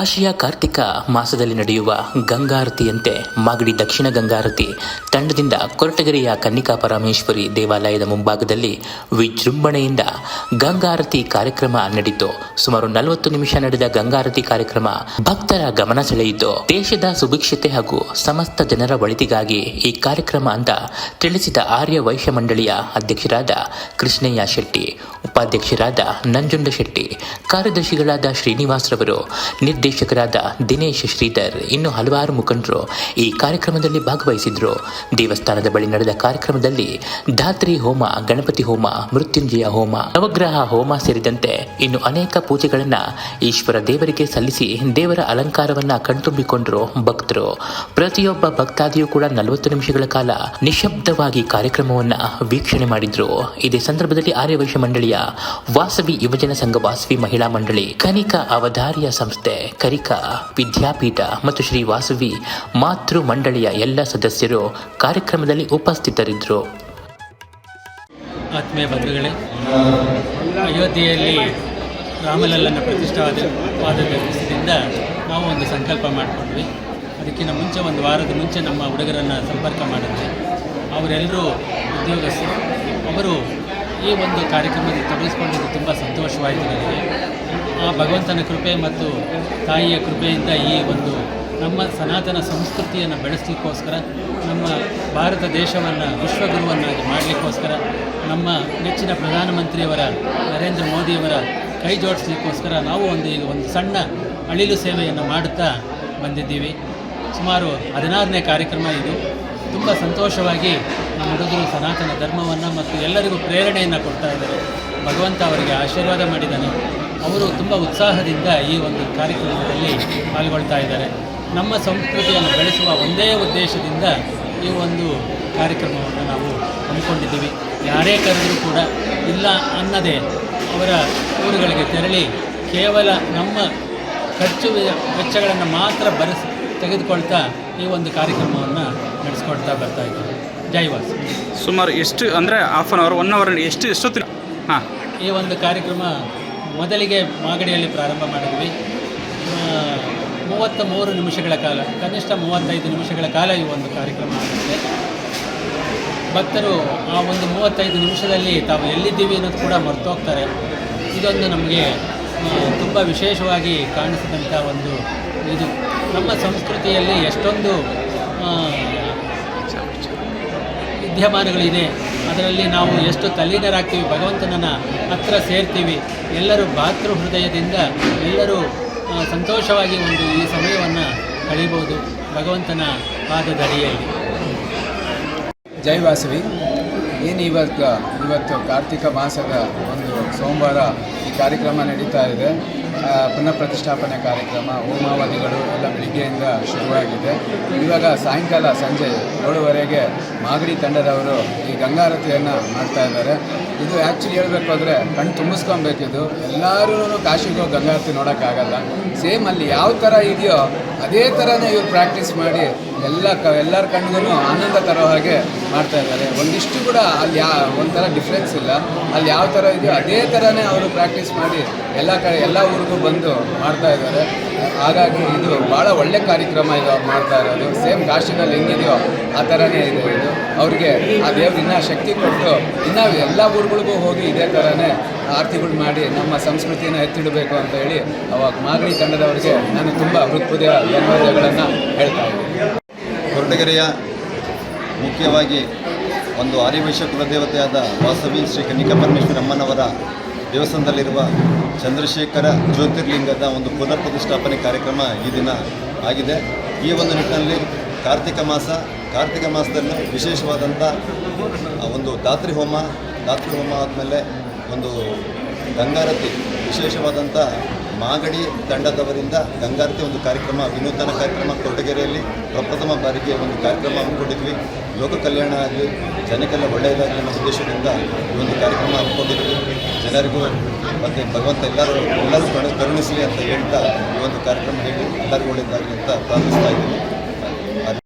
ಕಾಶಿಯ ಕಾರ್ತಿಕ ಮಾಸದಲ್ಲಿ ನಡೆಯುವ ಗಂಗಾರತಿಯಂತೆ ಮಾಗಡಿ ದಕ್ಷಿಣ ಗಂಗಾರತಿ ತಂಡದಿಂದ ಕೊರಟಗೆರೆಯ ಕನ್ನಿಕಾ ಪರಮೇಶ್ವರಿ ದೇವಾಲಯದ ಮುಂಭಾಗದಲ್ಲಿ ವಿಜೃಂಭಣೆಯಿಂದ ಗಂಗಾರತಿ ಕಾರ್ಯಕ್ರಮ ನಡೆಯಿತು ಸುಮಾರು ನಲವತ್ತು ನಿಮಿಷ ನಡೆದ ಗಂಗಾರತಿ ಕಾರ್ಯಕ್ರಮ ಭಕ್ತರ ಗಮನ ಸೆಳೆಯಿತು ದೇಶದ ಸುಭಿಕ್ಷತೆ ಹಾಗೂ ಸಮಸ್ತ ಜನರ ಒಳಿತಿಗಾಗಿ ಈ ಕಾರ್ಯಕ್ರಮ ಅಂತ ತಿಳಿಸಿದ ಆರ್ಯ ವೈಶ್ಯ ಮಂಡಳಿಯ ಅಧ್ಯಕ್ಷರಾದ ಕೃಷ್ಣಯ್ಯ ಶೆಟ್ಟಿ, ಉಪಾಧ್ಯಕ್ಷರಾದ ನಂಜುಂಡ ಶೆಟ್ಟಿ, ಕಾರ್ಯದರ್ಶಿಗಳಾದ ಶ್ರೀನಿವಾಸ್ರವರು, ನಿರ್ದೇಶಕರಾದ ದಿನೇಶ್ ಶ್ರೀಧರ್, ಇನ್ನು ಹಲವಾರು ಮುಖಂಡರು ಈ ಕಾರ್ಯಕ್ರಮದಲ್ಲಿ ಭಾಗವಹಿಸಿದ್ರು. ದೇವಸ್ಥಾನದ ಬಳಿ ನಡೆದ ಕಾರ್ಯಕ್ರಮದಲ್ಲಿ ಧಾತ್ರಿ ಹೋಮ, ಗಣಪತಿ ಹೋಮ, ಮೃತ್ಯುಂಜಯ ಹೋಮ, ನವಗ್ರಹ ಹೋಮ ಸೇರಿದಂತೆ ಇನ್ನು ಅನೇಕ ಪೂಜೆಗಳನ್ನ ಈಶ್ವರ ದೇವರಿಗೆ ಸಲ್ಲಿಸಿ ದೇವರ ಅಲಂಕಾರವನ್ನ ಕಣ್ತುಂಬಿಕೊಂಡರು ಭಕ್ತರು. ಪ್ರತಿಯೊಬ್ಬ ಭಕ್ತಾದಿಯೂ ಕೂಡ ನಲವತ್ತು ನಿಮಿಷಗಳ ಕಾಲ ನಿಶಬ್ದವಾಗಿ ಕಾರ್ಯಕ್ರಮವನ್ನ ವೀಕ್ಷಣೆ ಮಾಡಿದ್ರು. ಇದೇ ಸಂದರ್ಭದಲ್ಲಿ ಆರ್ಯವೈಶ್ಯ ಮಂಡಳಿಯ ವಾಸವಿ ಯುವಜನ ಸಂಘ ವಾಸವಿ ಮಹಿಳಾ ಮಂಡಳಿ, ಕನಿಕಾ ಅವಧಾರಿಯ ಸಂಸ್ಥೆ, ಕರಿಕಾ ವಿದ್ಯಾಪೀಠ ಮತ್ತು ಶ್ರೀ ವಾಸವಿ ಮಾತೃ ಮಂಡಳಿಯ ಎಲ್ಲ ಸದಸ್ಯರು ಕಾರ್ಯಕ್ರಮದಲ್ಲಿ ಉಪಸ್ಥಿತರಿದ್ದರು ಆತ್ಮೀಯ ಬಂಧುಗಳೇ, ಅಯೋಧ್ಯೆಯಲ್ಲಿ ರಾಮಲಲ್ಲನ ಪ್ರತಿಷ್ಠಾವಾದ ವಾದ ದಿವಸದಿಂದ ನಾವು ಒಂದು ಸಂಕಲ್ಪ ಮಾಡಿಕೊಂಡ್ವಿ. ಅದಕ್ಕಿಂತ ಮುಂಚೆ ಒಂದು ವಾರದ ಮುಂಚೆ ನಮ್ಮ ಹುಡುಗರನ್ನು ಸಂಪರ್ಕ ಮಾಡಿದ್ವಿ ಅವರೆಲ್ಲರೂ ಉದ್ಯೋಗಸ್ಥರು. ಅವರು ಈ ಒಂದು ಕಾರ್ಯಕ್ರಮದಲ್ಲಿ ತೊಡಗಿಸ್ಕೊಂಡಿದ್ದು ತುಂಬ ಸಂತೋಷವಾಯಿತು ನನಗೆ. ಆ ಭಗವಂತನ ಕೃಪೆ ಮತ್ತು ತಾಯಿಯ ಕೃಪೆಯಿಂದ ಈ ಒಂದು ನಮ್ಮ ಸನಾತನ ಸಂಸ್ಕೃತಿಯನ್ನು ಬೆಳೆಸಲಿಕ್ಕೋಸ್ಕರ, ನಮ್ಮ ಭಾರತ ದೇಶವನ್ನು ವಿಶ್ವಗುರುವನ್ನಾಗಿ ಮಾಡಲಿಕ್ಕೋಸ್ಕರ, ನಮ್ಮ ನೆಚ್ಚಿನ ಪ್ರಧಾನಮಂತ್ರಿಯವರ ನರೇಂದ್ರ ಮೋದಿಯವರ ಕೈ ಜೋಡಿಸ್ಲಿಕ್ಕೋಸ್ಕರ ನಾವು ಒಂದು ಈಗ ಒಂದು ಸಣ್ಣ ಅಳಿಲು ಸೇವೆಯನ್ನು ಮಾಡುತ್ತಾ ಬಂದಿದ್ದೀವಿ. ಸುಮಾರು ಹದಿನಾರನೇ ಕಾರ್ಯಕ್ರಮ ಇದು. ತುಂಬ ಸಂತೋಷವಾಗಿ ನಮ್ಮ ಹುಡುಗರು ಸನಾತನ ಧರ್ಮವನ್ನು ಮತ್ತು ಎಲ್ಲರಿಗೂ ಪ್ರೇರಣೆಯನ್ನು ಕೊಡ್ತಾ ಇದ್ದಾರೆ. ಭಗವಂತ ಅವರಿಗೆ ಆಶೀರ್ವಾದ ಮಾಡಿದ್ದಾನೆ. ಅವರು ತುಂಬ ಉತ್ಸಾಹದಿಂದ ಈ ಒಂದು ಕಾರ್ಯಕ್ರಮದಲ್ಲಿ ಪಾಲ್ಗೊಳ್ತಾ ಇದ್ದಾರೆ. ನಮ್ಮ ಸಂಸ್ಕೃತಿಯನ್ನು ಬೆಳೆಸುವ ಒಂದೇ ಉದ್ದೇಶದಿಂದ ಈ ಒಂದು ಕಾರ್ಯಕ್ರಮವನ್ನು ನಾವು ಹಮ್ಮಿಕೊಂಡಿದ್ದೀವಿ. ಯಾರೇ ಕರೆದರೂ ಕೂಡ ಇಲ್ಲ ಅನ್ನದೇ ಅವರ ಊರುಗಳಿಗೆ ತೆರಳಿ ಕೇವಲ ನಮ್ಮ ಖರ್ಚು ವೆಚ್ಚಗಳನ್ನು ಮಾತ್ರ ಬರೆಸಿ ತೆಗೆದುಕೊಳ್ತಾ ಈ ಒಂದು ಕಾರ್ಯಕ್ರಮವನ್ನು ನಡೆಸ್ಕೊಳ್ತಾ ಬರ್ತಾ ಇದ್ದೀವಿ. ಜೈವಾಸ್ ಸುಮಾರು ಎಷ್ಟು ಅಂದರೆ half an hour one hour ಎಷ್ಟು ಎಷ್ಟೊತ್ತು ಹಾಂ. ಈ ಒಂದು ಕಾರ್ಯಕ್ರಮ ಮೊದಲಿಗೆ ಮಾಗಡಿಯಲ್ಲಿ ಪ್ರಾರಂಭ ಮಾಡಿದ್ವಿ. ಮೂವತ್ತ ಮೂರು ನಿಮಿಷಗಳ ಕಾಲ, ಕನಿಷ್ಠ ಮೂವತ್ತೈದು ನಿಮಿಷಗಳ ಕಾಲ ಈ ಒಂದು ಕಾರ್ಯಕ್ರಮ ಆಗುತ್ತೆ. ಭಕ್ತರು ಆ ಒಂದು ಮೂವತ್ತೈದು ನಿಮಿಷದಲ್ಲಿ ತಾವು ಎಲ್ಲಿದ್ದೀವಿ ಅನ್ನೋದು ಕೂಡ ಮರ್ತೋಗ್ತಾರೆ. ಇದೊಂದು ನಮಗೆ ತುಂಬ ವಿಶೇಷವಾಗಿ ಕಾಣಿಸಿದಂಥ ಒಂದು ಇದು. ನಮ್ಮ ಸಂಸ್ಕೃತಿಯಲ್ಲಿ ಎಷ್ಟೊಂದು ವಿದ್ಯಮಾನಗಳಿದೆ. ಅದರಲ್ಲಿ ನಾವು ಎಷ್ಟು ತಲ್ಲೀನರಾಗ್ತೀವಿ, ಭಗವಂತನನ್ನು ಹತ್ರ ಸೇರ್ತೀವಿ. ಎಲ್ಲರೂ ಭಾತೃ ಹೃದಯದಿಂದ ಎಲ್ಲರೂ ಸಂತೋಷವಾಗಿ ಒಂದು ಈ ಸಮಯವನ್ನು ಕಳೆಯಬಹುದು ಭಗವಂತನ ಪಾದದಡಿಯಲ್ಲಿ. ಜೈ ವಾಸವಿ. ಏನು ಇವತ್ತು ಇವತ್ತು ಕಾರ್ತಿಕ ಮಾಸದ ಒಂದು ಸೋಮವಾರ ಈ ಕಾರ್ಯಕ್ರಮ ನಡೀತಾ ಇದೆ. ಪುನಃ ಪ್ರತಿಷ್ಠಾಪನೆ ಕಾರ್ಯಕ್ರಮ ಹೋಮಾವಧಿಗಳು ಎಲ್ಲ ಬೆಳಿಗ್ಗೆಯಿಂದ ಶುರುವಾಗಿದೆ. ಇವಾಗ ಸಾಯಂಕಾಲ ಸಂಜೆ ಏಳುವರೆಗೆ ಮಾಗಡಿ ತಂಡದವರು ಈ ಗಂಗಾರತಿಯನ್ನು ಮಾಡ್ತಾ ಇದ್ದಾರೆ. ಇದು ಆ್ಯಕ್ಚುಲಿ ಹೇಳಬೇಕು ಅಂದರೆ ಕಣ್ಣು ತುಂಬಿಸ್ಕೊಬೇಕಿದು ಎಲ್ಲರೂ ಕಾಶಿಗೆ ಗಂಗಾರತಿ ನೋಡೋಕ್ಕಾಗಲ್ಲ. ಸೇಮ್ ಅಲ್ಲಿ ಯಾವ ಥರ ಇದೆಯೋ ಅದೇ ಥರನೇ ಇವ್ರು ಪ್ರಾಕ್ಟೀಸ್ ಮಾಡಿ ಎಲ್ಲ ಕ ಎಲ್ಲರ ಕಣ್ಣಿಗೂ ಆನಂದ ತರೋ ಹಾಗೆ ಮಾಡ್ತಾ ಇದ್ದಾರೆ. ಒಂದಿಷ್ಟು ಕೂಡ ಅಲ್ಲಿ ಯಾ ಒಂಥರ ಡಿಫ್ರೆನ್ಸ್ ಇಲ್ಲ. ಅಲ್ಲಿ ಯಾವ ಥರ ಇದೆಯೋ ಅದೇ ಥರನೇ ಅವರು ಪ್ರಾಕ್ಟೀಸ್ ಮಾಡಿ ಎಲ್ಲ ಕಡೆ, ಎಲ್ಲ ಊರಿಗೂ ಬಂದು ಮಾಡ್ತಾ ಇದ್ದಾರೆ. ಹಾಗಾಗಿ ಇದು ಭಾಳ ಒಳ್ಳೆ ಕಾರ್ಯಕ್ರಮ ಇದು ಮಾಡ್ತಾ ಇರೋದು. ಸೇಮ್ ಕಾಶಿನಲ್ಲಿ ಹೆಂಗಿದೆಯೋ ಆ ಥರನೇ ಇದೆ ಇದು. ಅವ್ರಿಗೆ ಆ ದೇವ್ರು ಇನ್ನೂ ಶಕ್ತಿ ಕೊಟ್ಟು ಇನ್ನೂ ಎಲ್ಲ ಊರುಗಳಿಗೂ ಹೋಗಿ ಇದೇ ಥರನೇ ಆರತಿಗಳು ಮಾಡಿ ನಮ್ಮ ಸಂಸ್ಕೃತಿಯನ್ನು ಎತ್ತಿಡಬೇಕು ಅಂತ ಹೇಳಿ ಅವಾಗ ಮಾಗಡಿ ತಂಡದವರಿಗೆ ನಾನು ತುಂಬ ಹೃತ್ಪುದಯ ಧನ್ಯವಾದಗಳನ್ನು ಹೇಳ್ತಾ ಇದ್ದೀನಿ. ಕೊರಟಗೆರೆಯ ಮುಖ್ಯವಾಗಿ ಒಂದು ಆರ್ಯವೈಶ್ಯ ಕುಲದೇವತೆಯಾದ ವಾಸವಿ ಶ್ರೀ ಕನಿಕ ಪರಮೇಶ್ವರ ಅಮ್ಮನವರ ದೇವಸ್ಥಾನದಲ್ಲಿರುವ ಚಂದ್ರಶೇಖರ ಜ್ಯೋತಿರ್ಲಿಂಗದ ಒಂದು ಪುನರ್ ಪ್ರತಿಷ್ಠಾಪನೆ ಕಾರ್ಯಕ್ರಮ ಈ ದಿನ ಆಗಿದೆ. ಈ ಒಂದು ನಿಟ್ಟಿನಲ್ಲಿ ಕಾರ್ತಿಕ ಮಾಸ, ಕಾರ್ತಿಕ ಮಾಸದಲ್ಲಿ ವಿಶೇಷವಾದಂಥ ಒಂದು ದಾತ್ರಿ ಹೋಮ ದಾತ್ರಿ ಹೋಮ ಆದಮೇಲೆ ಒಂದು ಗಂಗಾರತಿ, ವಿಶೇಷವಾದಂಥ ಮಾಗಡಿ ತಂಡದವರಿಂದ ಗಂಗಾರತಿ ಒಂದು ಕಾರ್ಯಕ್ರಮ, ವಿನೂತನ ಕಾರ್ಯಕ್ರಮ ಕೊರಟಗೆರೆಯಲ್ಲಿ ಪ್ರಪ್ರಥಮ ಬಾರಿಗೆ ಒಂದು ಕಾರ್ಯಕ್ರಮ ಹಮ್ಮಿಕೊಂಡಿದ್ವಿ. ಲೋಕ ಕಲ್ಯಾಣ ಆಗಲಿ, ಜನಕ್ಕೆಲ್ಲ ಒಳ್ಳೆಯದಾಗಲಿ ಅನ್ನೋ ಉದ್ದೇಶದಿಂದ ಈ ಒಂದು ಕಾರ್ಯಕ್ರಮ ಹಮ್ಮಿಕೊಂಡಿದ್ವಿ. ಜನರಿಗೂ ಮತ್ತು ಭಗವಂತ ಎಲ್ಲರೂ ಎಲ್ಲರೂ ಕರು ಕರುಣಿಸಲಿ ಅಂತ ಹೇಳ್ತಾ ಈ ಒಂದು ಕಾರ್ಯಕ್ರಮ ಹೇಳಿ ಎಲ್ಲರಿಗೂ ಒಳ್ಳೆಯದಾಗಲಿ ಅಂತ ಪ್ರಾರ್ಥಿಸ್ತಾ ಇದ್ದೀನಿ.